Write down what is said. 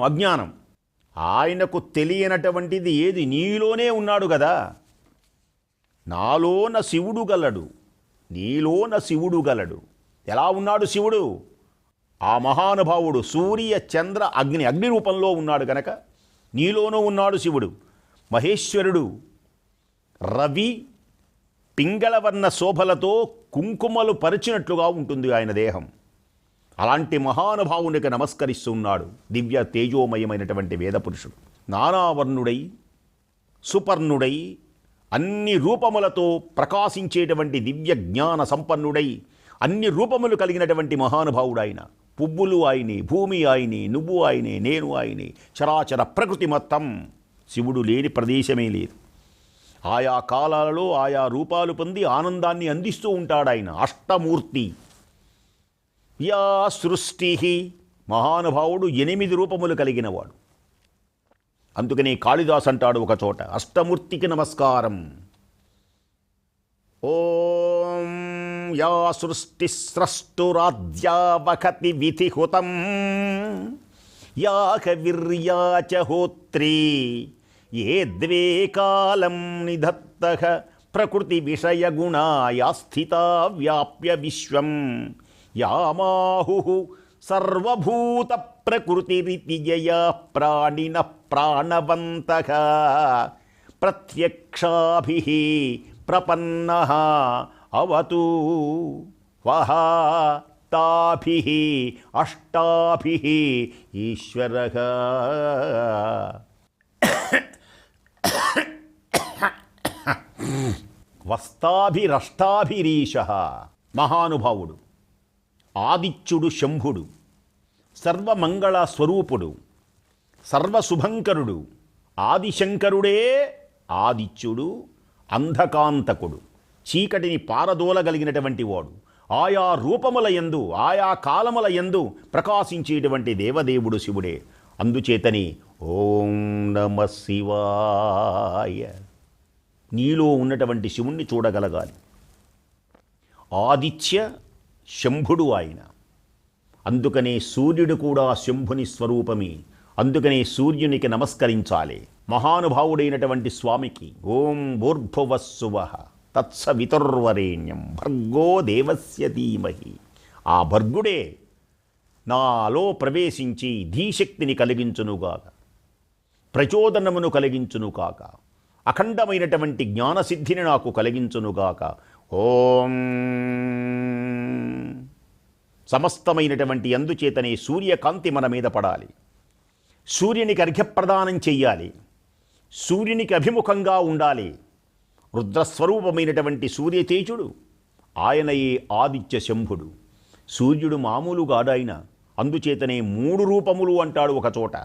అజ్ఞానం. ఆయనకు తెలియనటువంటిది ఏది? నీలోనే ఉన్నాడు కదా. నాలోన శివుడు గలడు. నీలోన శివుడు గలడు. ఎలా ఉన్నాడు శివుడు? ఆ మహానుభావుడు సూర్య చంద్ర అగ్ని అగ్ని రూపంలో ఉన్నాడు గనక. నీలోనూ ఉన్నాడు శివుడు. మహేశ్వరుడు. రవి పింగళవర్ణ శోభలతో కుంకుమలు పరిచినట్లుగా ఉంటుంది ఆయన దేహం. అలాంటి మహానుభావునికి నమస్కరిస్తున్నాడు దివ్య తేజోమయమైనటువంటి వేదపురుషుడు. నానావర్ణుడై సుపర్ణుడై అన్ని రూపములతో ప్రకాశించేటువంటి దివ్య జ్ఞాన సంపన్నుడై అన్ని రూపములు కలిగినటువంటి మహానుభావుడు ఆయన. పువ్వులు ఆయనే భూమి ఆయనే నువ్వు ఆయనే నేను ఆయనే చరాచర ప్రకృతి మొత్తం శివుడు లేని ప్రదేశమే లేదు. ఆయా కాలాలలో ఆయా రూపాలు పొంది ఆనందాన్ని అందిస్తూ ఉంటాడు ఆయన అష్టమూర్తి. యా సృష్టి. మహానుభావుడు ఎనిమిది రూపములు కలిగినవాడు. అందుకనే కాళిదాస్ అంటాడు ఒకచోట అష్టమూర్తికి నమస్కారం. ఓం యా సృష్టి స్రష్టురాజ్యావకతి విధిహుతం. యా కవిర్యా చ హోత్రీ. ఏ ద్వే కాలం నిధత్త. ప్రకృతి విషయగుణాయా స్థిత స్థితా వ్యాప్య విశ్వం. యామాహు సర్వభూత ప్రకృతిరితి జయా ప్రాణిన ప్రాణవంత ప్రత్యక్షాభి ప్రపన్న అవతు వహ తాభి అష్టాభి ఈశ్వర వస్తాభిరష్టాభిరీశ మహానుభావుడు ఆదిత్యుడు శంభుడు సర్వమంగళ స్వరూపుడు సర్వశుభంకరుడు ఆదిశంకరుడే ఆదిత్యుడు అంధకాంతకుడు చీకటిని పారదోలగలిగినటువంటి వాడు ఆయా రూపముల యందు ఆయా కాలముల యందు ప్రకాశించేటువంటి దేవదేవుడు శివుడే. అందుచేతని ఓం నమ శివాయ. నీలో ఉన్నటువంటి శివుణ్ణి చూడగలగాలి. ఆదిత్య శంభుడు ఆయన. అందుకనే సూర్యుడు కూడా శంభుని స్వరూపమే. అందుకనే సూర్యునికి నమస్కరించాలి. మహానుభావుడైనటువంటి స్వామికి ఓం భూర్భువస్సువ తత్సవితుర్వరేణ్యం భర్గో దేవస్య ధీమహి. ఆ భర్గుడే నాలో ప్రవేశించి ధీశక్తిని కలిగించునుగాక ప్రచోదనమును కలిగించును కాక. అఖండమైనటువంటి జ్ఞానసిద్ధిని నాకు కలిగించునుగాక ఓం సమస్తమైనటువంటి అందుచేతనే సూర్యకాంతి మన మీద పడాలి. సూర్యునికి అర్ఘ్యప్రదానం చెయ్యాలి. సూర్యునికి అభిముఖంగా ఉండాలి. రుద్రస్వరూపమైనటువంటి సూర్యతేజుడు ఆయనయే ఆదిత్య శంభుడు. సూర్యుడు మామూలుగాడాయన అందుచేతనే మూడు రూపములు అంటాడు ఒకచోట